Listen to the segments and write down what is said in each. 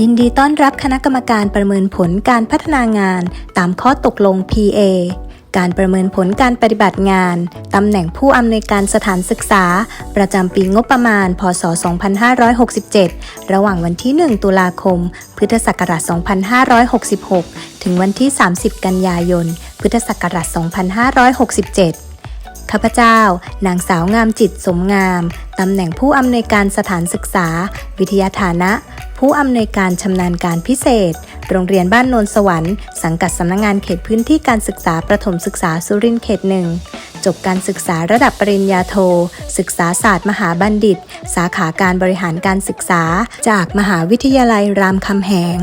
ยินดีต้อนรับคณะกรรมการประเมินผลการพัฒนางาน ตามข้อตกลง PA การประเมินผลการปฏิบัติงาน ตำแหน่งผู้อำนวยการสถานศึกษา ประจำปีงบประมาณ พศ 2567 ระหว่างวันที่ 1 ตุลาคม พุทธศักราช 2566 ถึงวันที่ 30 กันยายน พุทธศักราช 2567 ข้าพเจ้า นางสาวงามจิตสมงาม ตำแหน่งผู้อำนวยการสถานศึกษา วิทยาฐานะ ผู้อำนวยการชำนาญการพิเศษ โรงเรียนบ้านโนนสวรรค์ สังกัดสำนักงงานเขตพื้นที่การศึกษาประถมศึกษาสุรินทร์เขตหนึ่งจบการศึกษาระดับปริญญาโท ศึกษาศาสตร์มหาบัณฑิต สาขาการบริหารการศึกษา จากมหาวิทยาลัยรามคำแหง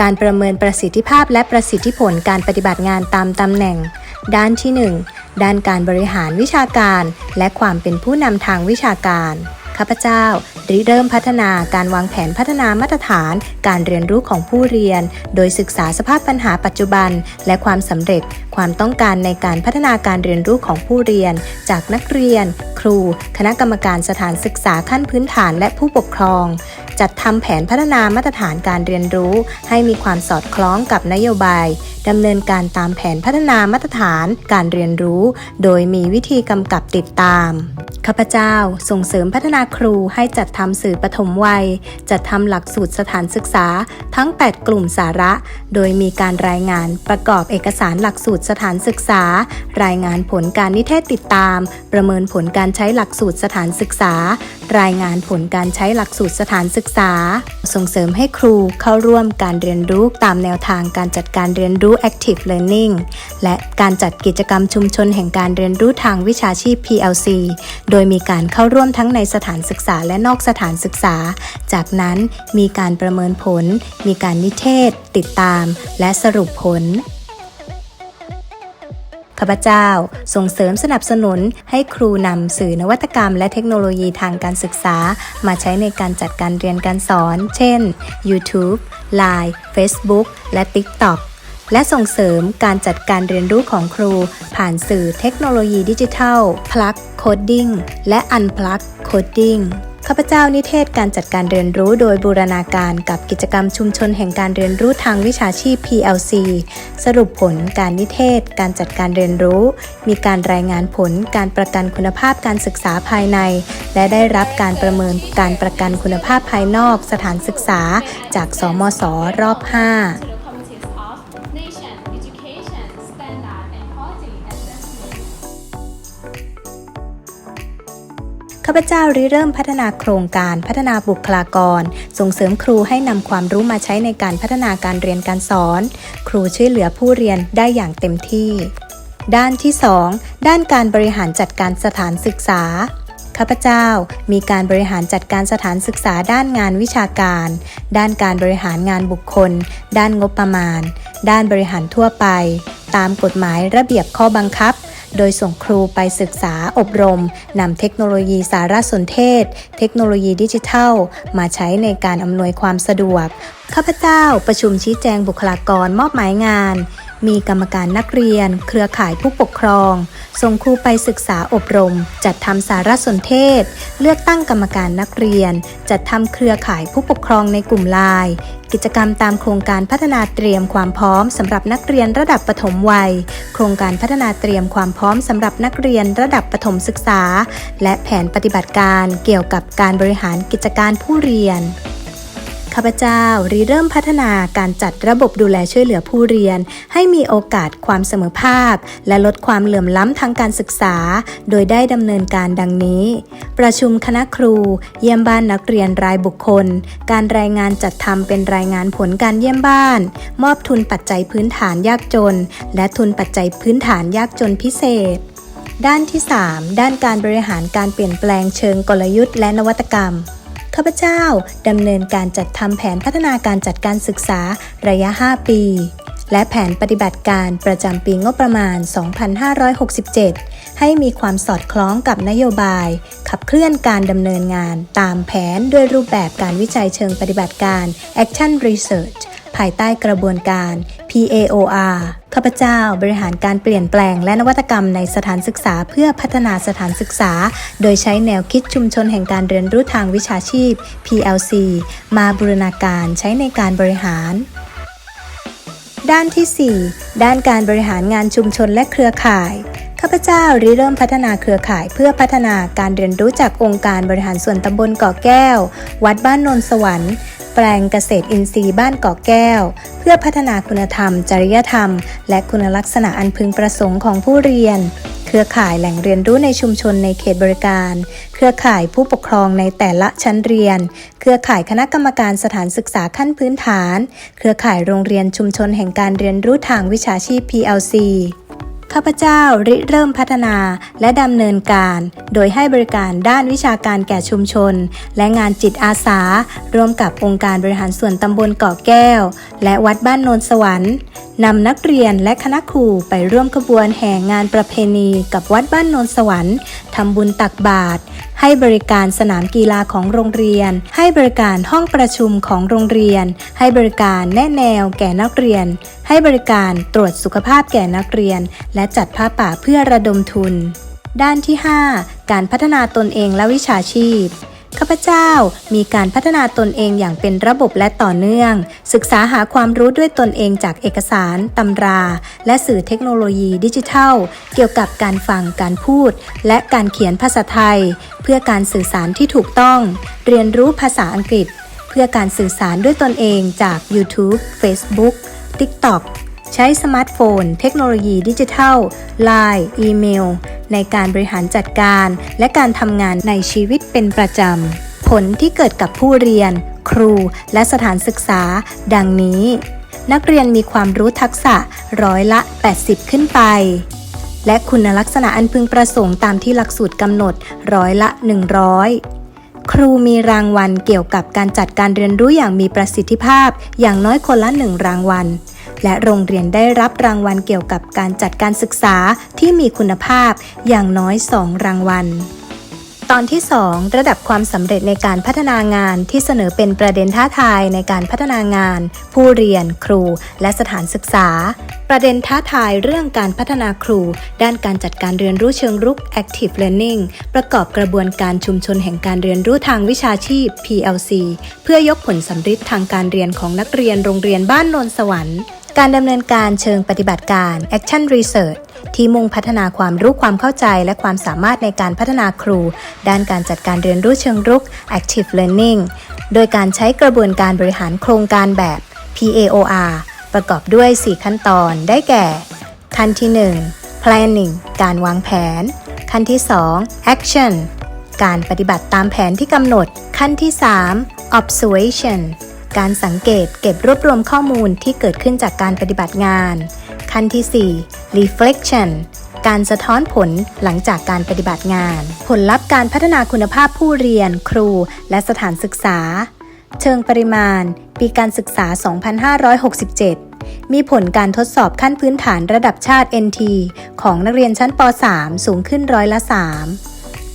การประเมินประสิทธิภาพและประสิทธิผลการปฏิบัติงานตามตำแหน่ง ด้านที่1 ด้านการบริหารวิชาการ และความเป็นผู้นำทางวิชาการ ข้าพเจ้าริเริ่มพัฒนาการวางแผนพัฒนามาตรฐาน การเรียนรู้ของผู้เรียน โดยศึกษาสภาพปัญหาปัจจุบัน และความสำเร็จ ความต้องการในการพัฒนาการเรียนรู้ของผู้เรียน จากนักเรียน ครู คณะกรรมการสถานศึกษาขั้นพื้นฐานและผู้ปกครอง จัดทำแผนพัฒนามาตรฐานการเรียนรู้ ให้มีความสอดคล้องกับนโยบายดำเนินการตามแผนพัฒนามาตรฐานการเรียนรู้ โดยมีวิธีกำกับติดตามข้าพเจ้าส่งเสริมพัฒนาครูให้จัดทำสื่อปฐมวัย จัดทำหลักสูตรสถานศึกษา ทั้ง 8 กลุ่มสาระ โดยมีการรายงานประกอบเอกสารหลักสูตรสถานศึกษา รายงานผลการนิเทศติดตาม ประเมินผลการใช้หลักสูตรสถานศึกษา รายงานผลการใช้หลักสูตรสถานศึกษา ส่งเสริมให้ครูเข้าร่วมการเรียนรู้ตามแนวทางการจัดการเรียนรู้ Active Learning และการจัดกิจกรรมชุมชนแห่งการเรียนรู้ทางวิชาชีพ PLC โดยมีการเข้าร่วมทั้งในสถานศึกษาและนอกสถานศึกษา จากนั้นมีการประเมินผล มีการนิเทศ ติดตาม และสรุปผล ข้าพเจ้า ส่งเสริมสนับสนุนให้ครูนำสื่อนวัตกรรม และเทคโนโลยีทางการศึกษา มาใช้ในการจัดการเรียนการสอน เช่น YouTube Line Facebook และ TikTok และส่งเสริมการจัดการเรียนรู้ของครู ผ่านสื่อเทคโนโลยีดิจิทัล Plug Coding และ Unplug Coding ข้าพเจ้านิเทศการจัดการเรียนรู้โดยบูรณาการกับกิจกรรมชุมชนแห่งการเรียนรู้ทางวิชาชีพ PLC สรุปผลการนิเทศ การจัดการเรียนรู้ มีการรายงานผลการประกันคุณภาพการศึกษาภายใน และได้รับการประเมินการประกันคุณภาพภายนอกสถานศึกษาจาก สมสรอบ 5าพเจ้าริเริ่มพัฒนาโครงการพัฒนาบุคลากร ส่งเสริมครูให้นำความรู้มาใช้ในการพัฒนาการเรียนการสอน ครูช่วยเหลือผู้เรียนได้อย่างเต็มที่ ด้านที่ 2 ด้านการบริหารจัดการสถานศึกษาข้าพเจ้ามีการบริหารจัดการสถานศึกษาด้านงานวิชาการ ด้านการบริหารงานบุคคล ด้านงบประมาณ ด้านบริหารทั่วไป ตามกฎหมายระเบียบข้อบังคับ โดยส่งครูไปศึกษาอบรมนำเทคโนโลยีสารสนเทศ เทคโนโลยีดิจิทัล มาใช้ในการอำนวยความสะดวก ข้าพเจ้าประชุมชี้แจงบุคลากรมอบหมายงาน มีกรรมการนักเรียน เครือข่ายผู้ปกครอง ส่งครูไปศึกษาอบรม จัดทำสารสนเทศ เลือกตั้งกรรมการนักเรียน จัดทำเครือข่ายผู้ปกครองในกลุ่มไลน์กิจกรรมตามโครงการพัฒนาเตรียมความพร้อมสำหรับนักเรียนระดับประถมวัย โครงการพัฒนาเตรียมความพร้อมสำหรับนักเรียนระดับประถมศึกษา และแผนปฏิบัติการเกี่ยวกับการบริหารกิจการผู้เรียน ข้าพเจ้าริเริ่มพัฒนาการจัดระบบดูแลช่วยเหลือผู้เรียน ให้มีโอกาสความเสมอภาค และลดความเหลื่อมล้ำทางการศึกษา โดยได้ดำเนินการดังนี้ ประชุมคณะครู เยี่ยมบ้านนักเรียนรายบุคคล การรายงานจัดทำเป็นรายงานผลการเยี่ยมบ้าน มอบทุนปัจจัยพื้นฐานยากจน และทุนปัจจัยพื้นฐานยากจนพิเศษด้านที่ 3 ด้านการบริหารการเปลี่ยนแปลงเชิงกลยุทธ์และนวัตกรรม ข้าพเจ้าดำเนินการจัดทำแผนพัฒนาการจัดการศึกษาระยะ 5 ปี และแผนปฏิบัติการประจำปีงบประมาณ 2567 ให้มีความสอดคล้องกับนโยบาย ขับเคลื่อนการดำเนินงานตามแผนด้วยรูปแบบการวิจัยเชิงปฏิบัติการ Action Research ภายใต้กระบวนการ PAOR ข้าพเจ้าบริหารการเปลี่ยนแปลงและนวัตกรรมในสถานศึกษาเพื่อพัฒนาสถานศึกษา โดยใช้แนวคิดชุมชนแห่งการเรียนรู้ทางวิชาชีพ PLC มาบูรณาการใช้ในการบริหารด้านที่ 4 ด้านการบริหารงานชุมชนและเครือข่าย ข้าพเจ้าริเริ่มพัฒนาเครือข่ายเพื่อพัฒนาการเรียนรู้จากองค์การบริหารส่วนตำบลเกาะแก้ว วัดบ้านนนสวรรค์ แปลงเกษตรอินทรีย์บ้านเกาะแก้ว เพื่อพัฒนาคุณธรรม จริยธรรม และคุณลักษณะอันพึงประสงค์ของผู้เรียน เครือข่ายแหล่งเรียนรู้ในชุมชนในเขตบริการ เครือข่ายผู้ปกครองในแต่ละชั้นเรียน เครือข่ายคณะกรรมการสถานศึกษาขั้นพื้นฐาน เครือข่ายโรงเรียนชุมชนแห่งการเรียนรู้ทางวิชาชีพ PLC ข้าพเจ้าริเริ่มพัฒนาและดำเนินการ โดยให้บริการด้านวิชาการแก่ชุมชน และงานจิตอาสา ร่วมกับองค์การบริหารส่วนตำบลเกาะแก้ว และวัดบ้านโนนสวรรค์นำนักเรียนและคณะครูไปร่วมขบวนแห่งานประเพณี กับวัดบ้านโนนสวรรค์ทำบุญตักบาตร ให้บริการสนามกีฬาของโรงเรียน ให้บริการห้องประชุมของโรงเรียน ให้บริการแนะแนวแก่นักเรียน ให้บริการตรวจสุขภาพแก่นักเรียน และจัดผ้าป่าเพื่อระดมทุน ด้านที่ 5 การพัฒนาตนเองและวิชาชีพ ข้าพเจ้ามีการพัฒนาตนเองอย่างเป็นระบบและต่อเนื่อง ศึกษาหาความรู้ด้วยตนเองจากเอกสาร ตำรา และสื่อเทคโนโลยีดิจิทัล เกี่ยวกับการฟังการพูด และการเขียนภาษาไทย เพื่อการสื่อสารที่ถูกต้อง เรียนรู้ภาษาอังกฤษ เพื่อการสื่อสารด้วยตนเองจาก YouTube Facebook TikTok ใช้สมาร์ทโฟน เทคโนโลยีดิจิทัล Line อีเมล ในการบริหารจัดการ และการทำงานในชีวิตเป็นประจำ ผลที่เกิดกับผู้เรียน ครูและสถานศึกษา ดังนี้ นักเรียนมีความรู้ทักษะร้อยละ 80 ขึ้นไป และคุณลักษณะอันพึงประสงค์ตามที่หลักสูตรกำหนดร้อยละ 100ครูมีรางวัลเกี่ยวกับการจัดการเรียนรู้อย่างมีประสิทธิภาพอย่างน้อยคนละหนึ่งรางวัล และโรงเรียนได้รับรางวัลเกี่ยวกับการจัดการศึกษาที่มีคุณภาพอย่างน้อย 2 รางวัลตอนที่ 2 ระดับความสำเร็จในการพัฒนางานที่เสนอเป็นประเด็นท้าทายในการพัฒนางาน ผู้เรียน ครู และสถานศึกษา ประเด็นท้าทายเรื่องการพัฒนาครู ด้านการจัดการเรียนรู้เชิงรุก Active Learning ประกอบกระบวนการชุมชนแห่งการเรียนรู้ทางวิชาชีพ PLC เพื่อยกผลสำฤทธิ์ทางการเรียนของนักเรียนโรงเรียนบ้านโนนสวรรค์ การดำเนินการเชิงปฏิบัติการ Action Research ที่มุ่งพัฒนาความรู้ความเข้าใจ และความสามารถในการพัฒนาครู ด้านการจัดการเรียนรู้เชิงรุก Active Learning โดยการใช้กระบวนการบริหารโครงการแบบ PAOR ประกอบด้วย 4 ขั้นตอนได้แก่ ขั้นที่ 1 planning การวางแผน ขั้นที่ 2 action การปฏิบัติตามแผนที่กำหนด ขั้นที่ 3 observation การสังเกตเก็บรวบรวมข้อมูลที่เกิดขึ้นจากการปฏิบัติงาน ขั้นที่ 4 reflection การสะท้อนผลหลังจากการปฏิบัติงาน ผลลัพธ์การพัฒนาคุณภาพผู้เรียน ครู และสถานศึกษา เชิงปริมาณ ปีการศึกษา 2567 มีผลการทดสอบขั้นพื้นฐานระดับชาติ NT ของนักเรียนชั้นป .3 สูงขึ้นร้อยละ 3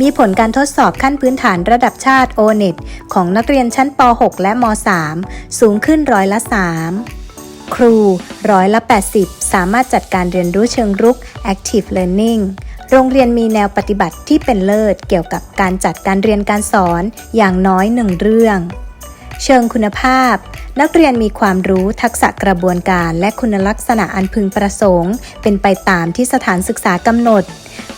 มีผลการทดสอบขั้นพื้นฐานระดับชาติ O-NET ของนักเรียนชั้นป .6 และม .3 สูงขึ้นร้อยละ 3 ครูร้อยละ 80 สามารถจัดการเรียนรู้เชิงรุก Active Learning โรงเรียนมีแนวปฏิบัติที่เป็นเลิศเกี่ยวกับการจัดการเรียนการสอนอย่างน้อยหนึ่งเรื่อง เชิงคุณภาพ นักเรียนมีความรู้ทักษะกระบวนการและคุณลักษณะอันพึงประสงค์ เป็นไปตามที่สถานศึกษากำหนด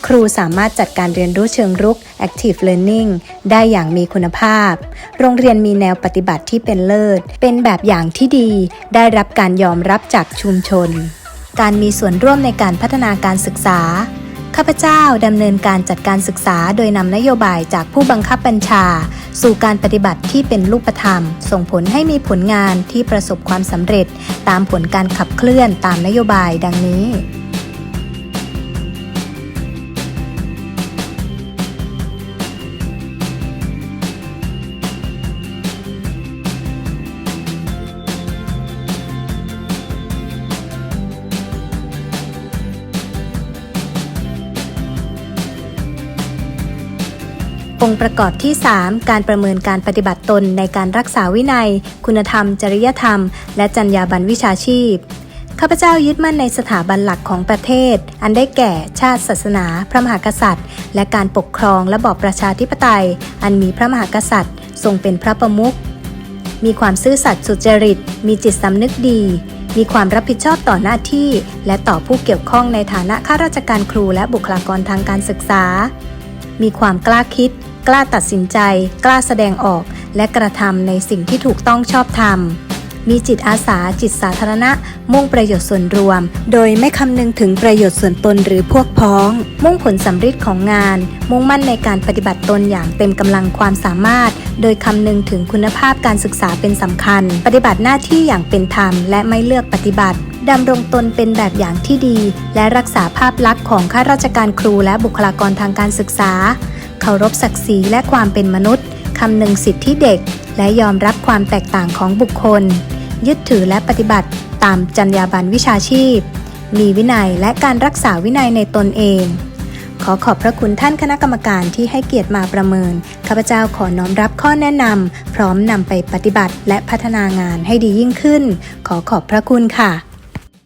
ครูสามารถจัดการเรียนรู้เชิงรุก Active Learning ได้อย่างมีคุณภาพ โรงเรียนมีแนวปฏิบัติที่เป็นเลิศ เป็นแบบอย่างที่ดี ได้รับการยอมรับจากชุมชน การมีส่วนร่วมในการพัฒนาการศึกษา ข้าพเจ้าดำเนินการจัดการศึกษาโดยนำนโยบายจากผู้บังคับบัญชา สู่การปฏิบัติที่เป็นรูปธรรม ส่งผลให้มีผลงานที่ประสบความสำเร็จ ตามผลการขับเคลื่อนตามนโยบายดังนี้ องค์ประกอบที่ 3 การประเมินการปฏิบัติตนในการรักษาวินัย คุณธรรม จริยธรรม และจรรยาบรรณวิชาชีพข้าพเจ้ายึดมั่นในสถาบันหลักของประเทศ อันได้แก่ชาติศาสนา พระมหากษัตริย์ และการปกครองระบอบประชาธิปไตย อันมีพระมหากษัตริย์ ทรงเป็นพระประมุขมีความซื่อสัตย์สุจริต มีจิตสำนึกดี มีความรับผิดชอบต่อหน้าที่ และต่อผู้เกี่ยวข้องในฐานะข้าราชการครูและบุคลากรทางการศึกษา มีความกล้าคิด กล้าตัดสินใจ กล้าแสดงออก และกระทำในสิ่งที่ถูกต้องชอบธรรม มีจิตอาสาจิตสาธารณะ มุ่งประโยชน์ส่วนรวม โดยไม่คำนึงถึงประโยชน์ส่วนตนหรือพวกพ้อง มุ่งผลสำฤทธิ์ของงาน มุ่งมั่นในการปฏิบัติตนอย่างเต็มกำลังความสามารถ โดยคำนึงถึงคุณภาพการศึกษาเป็นสำคัญ ปฏิบัติหน้าที่อย่างเป็นธรรม และไม่เลือกปฏิบัติดำรงตนเป็นแบบอย่างที่ดี และรักษาภาพลักษณ์ของข้าราชการครูและบุคลากรทางการศึกษา เคารพศักดิ์ศรีและความเป็นมนุษย์ คำนึงสิทธิเด็ก และยอมรับความแตกต่างของบุคคล ยึดถือและปฏิบัติตามจรรยาบรรณวิชาชีพ มีวินัยและการรักษาวินัยในตนเอง ขอขอบพระคุณท่านคณะกรรมการที่ให้เกียรติมาประเมิน ข้าพเจ้าขอน้อมรับข้อแนะนำพร้อมนำไปปฏิบัติและพัฒนางานให้ดียิ่งขึ้น ขอขอบพระคุณค่ะ